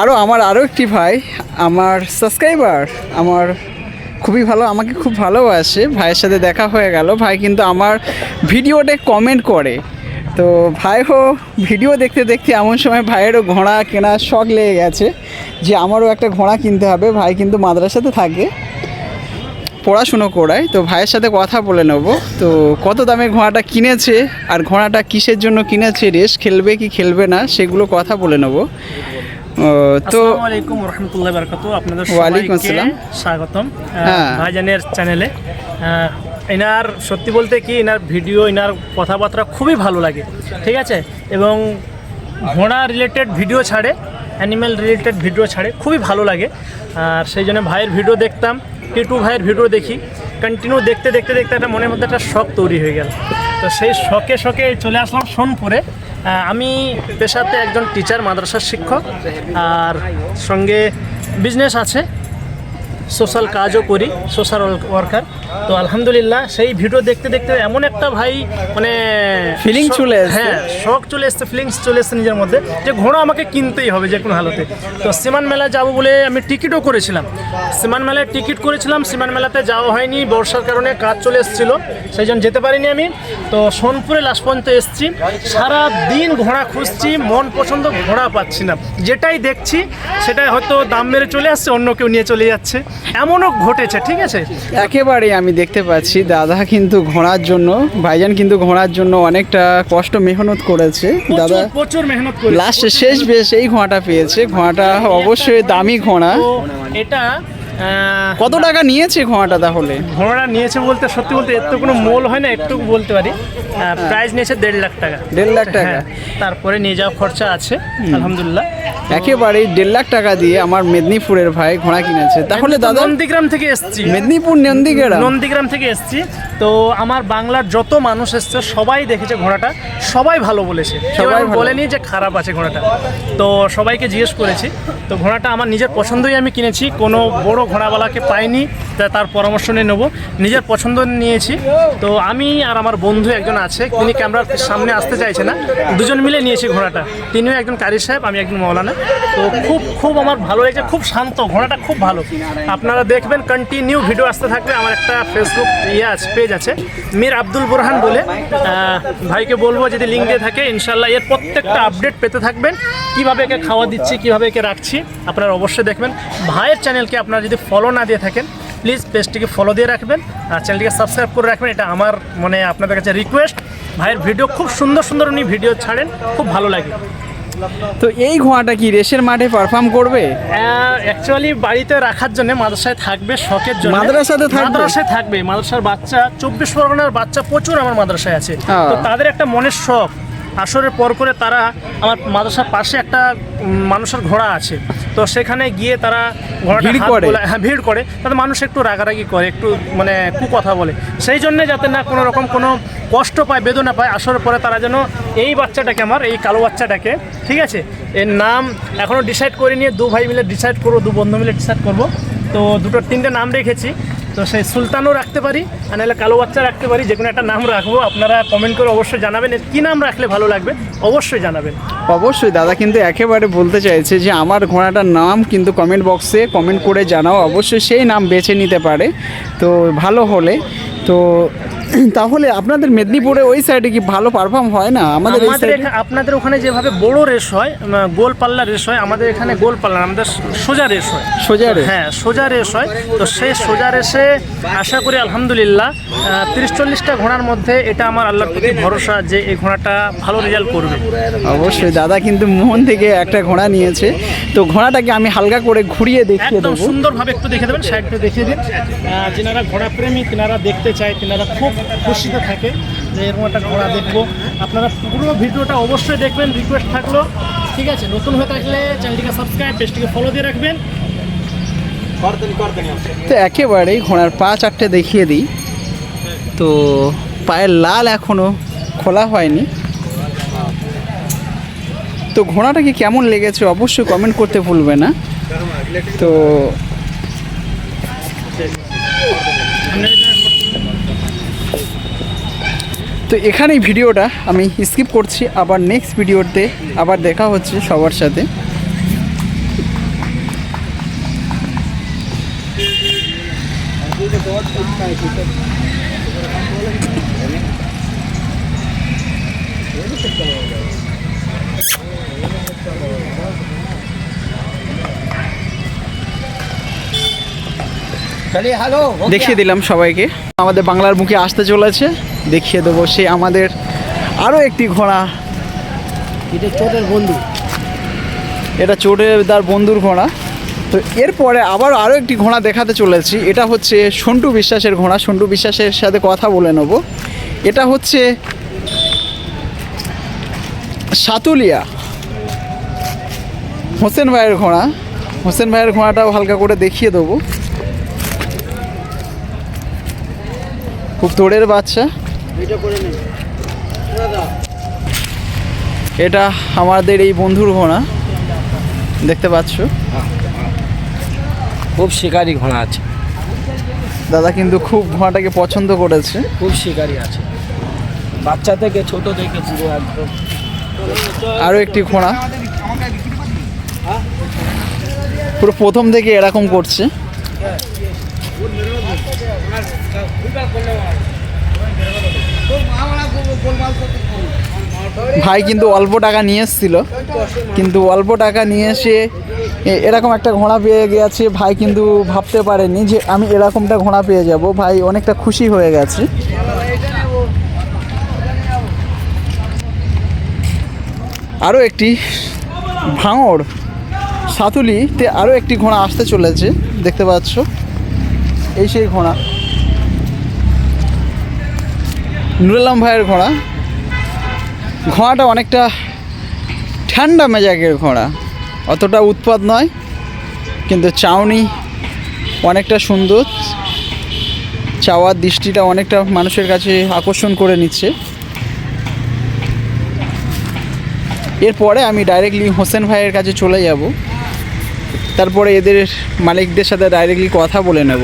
আরও আমার আরও একটি ভাই, আমার সাবস্ক্রাইবার আমার খুবই ভালো, আমাকে খুব ভালোবাসে। ভাইয়ের সাথে দেখা হয়ে গেল। ভাই কিন্তু আমার ভিডিওতে কমেন্ট করে। তো ভাইও ভিডিও দেখতে দেখতে এমন সময় ভাইয়েরও ঘোড়া কেনার শখ লেগে গেছে যে আমারও একটা ঘোড়া কিনতে হবে। ভাই কিন্তু মাদ্রাসাতে থাকে, পড়াশুনো করায়। তো ভাইয়ের সাথে কথা বলে নেব। তো কত দামে ঘোড়াটা কিনেছে আর ঘোড়াটা কিসের জন্য কিনেছে, রেস খেলবে কি খেলবে না, সেগুলো কথা বলে নেব। তো আসসালামু আলাইকুম রহমতুল্লাহ বারকাতু আপনাদের ওয়ালাইকুম আসসালাম। স্বাগতম হ্যাঁ। ভাইজানের চ্যানেলে এনার সত্যি বলতে কি এনার ভিডিও এনার কথাবার্তা খুবই ভালো লাগে ঠিক আছে? এবং ঘোড়া রিলেটেড ভিডিও ছাড়ে অ্যানিম্যাল রিলেটেড ভিডিও ছাড়ে খুবই ভালো লাগে। আর সেই জন্য ভাইয়ের ভিডিও দেখতাম টিটু ভাইয়ের ভিডিও দেখি। কন্টিনিউ দেখতে দেখতে দেখতে একটা মনের মধ্যে একটা শখ তৈরি হয়ে গেল। তো সেই শখে শখে চলে আসলাম সোনপুরে। আমি পেশাতে একজন টিচার মাদ্রাসার শিক্ষক, আর সঙ্গে বিজনেস আছে। সোশ্যাল কাজও করি সোশ্যাল ওয়ার্কার। তো আলহামদুলিল্লাহ সেই ভিডিও দেখতে দেখতে এমন একটা ভাই মানে শখ- চলে হ্যাঁ শখ চলে এসছে ফিলিংস চলে এসছে নিজের মধ্যে যে ঘোড়া আমাকে কিনতেই হবে যে কোনো হালতে। তো সিমান মেলা যাব বলে আমি টিকিটও করেছিলাম। সিমান মেলায় টিকিট করেছিলাম সিমান মেলাতে যাওয়া হয়নি বর্ষার কারণে কাজ চলে এসেছিল সেই জন্য যেতে পারিনি আমি। তো সোনপুরে লাস্ট পর্যন্ত এসেছি। সারা দিন ঘোড়া খুঁজছি মন পছন্দ ঘোড়া পাচ্ছি না। যেটাই দেখছি সেটাই হয়তো দাম মেরে চলে আসছে অন্য কেউ নিয়ে চলে যাচ্ছে। এমনও ঘটেছে ঠিক আছে? একেবারেই আমি দেখতে পাচ্ছি দাদা কিন্তু ঘোড়ার জন্য ভাইজান কিন্তু ঘোড়ার জন্য অনেকটা কষ্ট মেহনত করেছে। দাদা প্রচুর মেহনত করে লাস্টে শেষ বেশ এই ঘোড়াটা পেয়েছে ঘোড়াটা অবশ্যই দামি ঘোড়া। এটা কত টাকা নিয়েছে ঘোড়াটা তাহলে? ঘোড়াটা নিয়েছে বলতে সত্যি বলতে এর তো কোনো মোল হয় না একটু বলতে পারি। প্রাইস নিয়েছে দেড় লাখ টাকা। দেড় লাখ টাকা? হ্যাঁ তারপরে নিয়ে যাওয়া খরচা আছে আলহামদুলিল্লাহ। একেবারেই দেড় লাখ টাকা দিয়ে আমার মেদিনীপুরের ভাই ঘোড়া কিনেছে। তাহলে দাদা নন্দীগ্রাম থেকে এসেছি। মেদিনীপুর নন্দীগ্রাম? নন্দীগ্রাম থেকে এসেছি। তো আমার বাংলার যত মানুষ এসছে সবাই দেখেছে ঘোড়াটা। সবাই ভালো বলেছে। সবাই বলেনি যে খারাপ আছে ঘোড়াটা। তো সবাইকে জিজ্ঞেস করেছি। তো ঘোড়াটা আমার নিজের পছন্দই আমি কিনেছি। কোনো বড় ঘোড়াওয়ালাকে পাইনি তার পরামর্শ নিয়ে নেব। নিজের পছন্দ নিয়েছি। তো আমি আর আমার বন্ধু একজন আছে, তিনি ক্যামেরার সামনে আসতে চাইছে না। দুজন মিলে নিয়েছি ঘোড়াটা। তিনিও একজন কারি সাহেব, আমি একজন মৌলানা। তো খুব খুব আমার ভালো লেগেছে, খুব শান্ত, ঘোড়াটা খুব ভালো। আপনারা দেখবেন কন্টিনিউ ভিডিও আসতে থাকবে আমার একটা ফেসবুক ইয়ে আছে পেজ আছে, মীর আব্দুল বুরহান বলে। ভাইকে বলব, যদি লিঙ্ক দিয়ে থাকে ইনশাল্লাহ এর প্রত্যেকটা আপডেট পেতে থাকবেন। কীভাবে একে খাওয়া দিচ্ছি, কীভাবে একে রাখছি, আপনারা অবশ্যই দেখবেন। ভাইয়ের চ্যানেলকে আপনারা যদি ফলো না দিয়ে থাকেন প্লিজ পেজটিকে ফলো দিয়ে রাখবেন আর চ্যানেলটিকে সাবস্ক্রাইব করে রাখবেন। এটা আমার মানে আপনাদের কাছে রিকোয়েস্ট ভাইয়ের ভিডিও খুব সুন্দর সুন্দর উনি ভিডিও ছাড়েন খুব ভালো লাগে। তো এই ঘোড়াটা কি রেসের মাঠে পারফর্ম করবে? অ্যাকচুয়ালি বাড়িতে রাখার জন্য মাদ্রাসায় থাকবে শখের জন্য। মাদ্রাসাতে থাকবে? মাদ্রাসায় থাকবে। মাদ্রাসার বাচ্চা চব্বিশ পরগনার বাচ্চা প্রচুর আমার মাদ্রাসায় আছে। হ্যাঁ। তো তাদের একটা মনের শখ। আসরের পর করে তারা আমার মাদ্রাসার পাশে একটা মানুষের ঘোড়া আছে। তো সেখানে গিয়ে তারা ঘোড়াটা করে? হ্যাঁ ভিড় করে। তাতে মানুষ একটু রাগারাগি করে একটু মানে কুকথা বলে। সেই জন্যে যাতে না কোনো রকম কোনো কষ্ট পায় বেদনা পায় আসরের পরে তারা যেন এই বাচ্চাটাকে আমার এই কালো বাচ্চাটাকে ঠিক আছে? এর নাম এখনও ডিসাইড করে নিয়ে দু ভাই মিলে ডিসাইড করব দু বন্ধু মিলে ডিসাইড করব। তো দুটো তিনটে নাম রেখেছি। তো সেই সুলতানও রাখতে পারি আর নাহলে কালো বাচ্চা রাখতে পারি, যে কোনো একটা নাম রাখব। আপনারা কমেন্ট করে অবশ্যই জানাবেন। কী নাম রাখলে ভালো লাগবে? অবশ্যই জানাবেন। অবশ্যই, দাদা কিন্তু একেবারে বলতে চাইছে যে আমার ঘোড়াটার নাম কিন্তু কমেন্ট বক্সে কমেন্ট করে জানাও। অবশ্যই সেই নাম বেছে নিতে পারে। তো ভালো হলে, তো তাহলে আপনাদের মেদিনীপুরে ওই সাইডে কি ভালো পারফর্ম হয় না? আমাদের এই আমাদের এখা- আপনাদের ওখানে যেভাবে বড় রেস হয় উম, গোল পাল্লা রেস হয় আমাদের এখানে গোল পাল্লা না, আমাদের সোজা রেস হয়। সোজা রে হ্যাঁ সোজা রেস হয়। তো সেই সোজা রেসে আশা করি আলহামদুলিল্লাহ তিরিশ চল্লিশটা ঘোড়ার মধ্যে এটা আমার আল্লাহর প্রতি ভরসা যে এই ঘোড়াটা ভালো রেজাল্ট করবে। অবশ্যই দাদা কিন্তু মোহন থেকে একটা ঘোড়া নিয়েছে। তো ঘোড়াটাকে আমি হালকা করে ঘুরিয়ে দেখিয়ে একদম দেবো। সুন্দরভাবে একটু দেখে দেবেন সাইডটা দেখিয়ে দিন। আহ, যেনারা ঘোড়া প্রেমী তেনারা দেখতে চায় তেনারা খুব খুশিতে থাকে যে এরকম একটা ঘোড়া দেখব। আপনারা পুরো ভিডিওটা অবশ্যই দেখবেন রিকোয়েস্ট থাকল। ঠিক আছে নতুন হয়ে থাকলে চ্যানেলটিকে সাবস্ক্রাইব পেজটিকে ফলো দিয়ে রাখবেন। তো একেবারেই ঘোড়ার পা চারটে দেখিয়ে দিই। তো পায়ের লাল এখনও খোলা হয়নি। তো ঘোড়াটাকে কেমন লেগেছে অবশ্যই কমেন্ট করতে ভুলবে না। তো তো এখানেই ভিডিওটা আমি স্কিপ করছি। আবার নেক্সট ভিডিওতে আবার দেখা হচ্ছে সবার সাথে। দেখিয়ে দিলাম সবাইকে। আমাদের বাংলার মুখে আসতে চলেছে দেখিয়ে দেবো সে আমাদের আরও একটি ঘোড়া। এটা চোটের বন্ধু এটা চোটের তার বন্ধুর ঘোড়া। তো এরপরে আবার আরও একটি ঘোড়া দেখাতে চলেছি এটা হচ্ছে সন্টু বিশ্বাসের ঘোড়া। সন্টু বিশ্বাসের সাথে কথা বলে নেব। এটা হচ্ছে সাতুলিয়া। হোসেন ভাইয়ের ঘোড়া। হোসেন ভাইয়ের ঘোড়াটাও হালকা করে দেখিয়ে দেবো। খুব তোড়ের বাচ্চা। এটা আমাদের এই বন্ধুর ঘোড়া। দেখতে পাচ্ছ? খুব শিকারি ঘোড়া আছে। দাদা কিন্তু খুব ঘোড়াটাকে পছন্দ করেছে। খুব শিকারি আছে। বাচ্চা থেকে ছোট থেকে পুরো একদম। আরও একটি ঘোড়া। পুরো প্রথম থেকে এরকম করছে। ভাই কিন্তু অল্প টাকা নিয়ে এসেছিল। কিন্তু অল্প টাকা নিয়ে এসে এরকম একটা ঘোড়া পেয়ে গেছে, ভাই কিন্তু ভাবতে পারেনি যে আমি এরকমটা ঘোড়া পেয়ে যাব। ভাই অনেকটা খুশি হয়ে গেছে। আরও একটি ভাঙড়, সাতুলিতে আরও একটি ঘোড়া আসতে চলেছে, দেখতে পাচ্ছ। এই সেই ঘোড়া। নুরালাম ভাইয়ের ঘোড়া। ঘোড়াটা অনেকটা ঠান্ডা মেজাকের ঘোড়া। অতটা উৎপাদ নয়, কিন্তু চাউনি অনেকটা সুন্দর। চাওয়ার দৃষ্টিটা অনেকটা মানুষের কাছে আকর্ষণ করে নিচ্ছে। এরপরে আমি ডাইরেক্টলি হোসেন ভাইয়ের কাছে চলে যাব। তারপরে এদের মালিকদের সাথে ডাইরেক্টলি কথা বলে নেব।